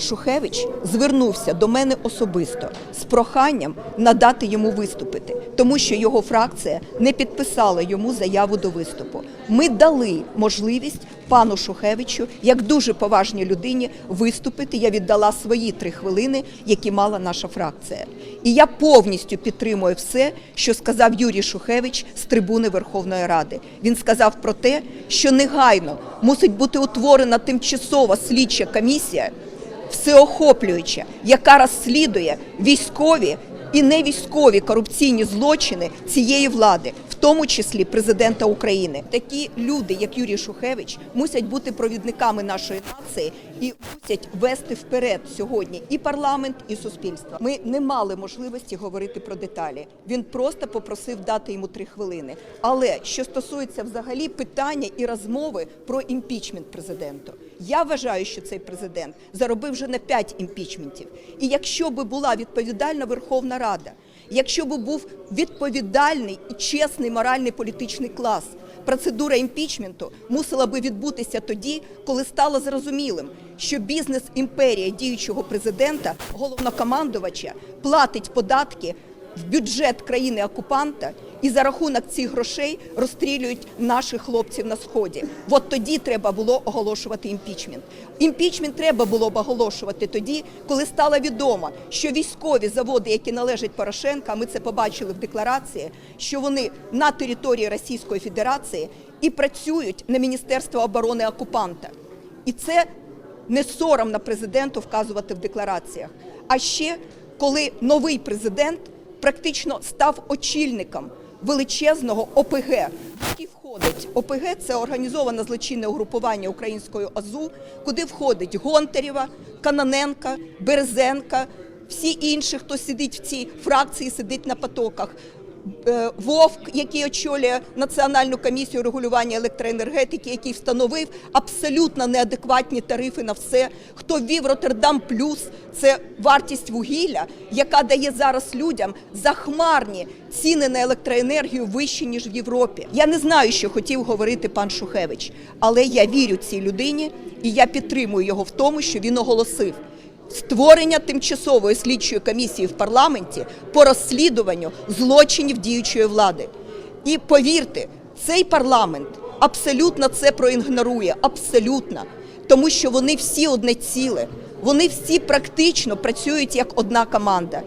Шухевич звернувся до мене особисто з проханням надати йому виступити, тому що його фракція не підписала йому заяву до виступу. Ми дали можливість пану Шухевичу, як дуже поважній людині, виступити. Я віддала свої три хвилини, які мала наша фракція. І я повністю підтримую все, що сказав Юрій Шухевич з трибуни Верховної Ради. Він сказав про те, що негайно мусить бути утворена тимчасова слідча комісія всеохоплююча, яка розслідує військові і невійськові корупційні злочини цієї влади, в тому числі президента України. Такі люди, як Юрій Шухевич, мусять бути провідниками нашої нації і мусять вести вперед сьогодні і парламент, і суспільство. Ми не мали можливості говорити про деталі. Він просто попросив дати йому три хвилини. Але що стосується взагалі питання і розмови про імпічмент президенту, я вважаю, що цей президент заробив вже на п'ять імпічментів. І якщо би була відповідальна Верховна Рада, якщо би був відповідальний і чесний моральний політичний клас, процедура імпічменту мусила би відбутися тоді, коли стало зрозумілим, що бізнес імперія діючого президента, головнокомандувача, платить податки в бюджет країни окупанта і за рахунок цих грошей розстрілюють наших хлопців на сході. От тоді треба було оголошувати імпічмент. Імпічмент треба було б оголошувати тоді, коли стало відомо, що військові заводи, які належать Порошенка, ми це побачили в декларації, що вони на території Російської Федерації і працюють на Міністерство оборони окупанта. І це не соромно президенту вказувати в деклараціях. А ще коли новий президент практично став очільником величезного ОПГ, який входить ОПГ це організоване злочинне угрупування української АЗУ, куди входить Гонтарєва, Каноненка, Березенка, всі інші, хто сидить в цій фракції, сидить на потоках. Е, Вовк, який очолює Національну комісію регулювання електроенергетики, який встановив абсолютно неадекватні тарифи на все, хто ввів Роттердам Плюс, це вартість вугілля, яка дає зараз людям захмарні ціни на електроенергію вищі ніж в Європі. Я не знаю, що хотів говорити пан Шухевич, але я вірю цій людині і я підтримую його в тому, що він оголосив створення тимчасової слідчої комісії в парламенті по розслідуванню злочинів діючої влади. І повірте, цей парламент абсолютно це проігнорує, абсолютно, тому що вони всі одне ціле, вони всі практично працюють як одна команда.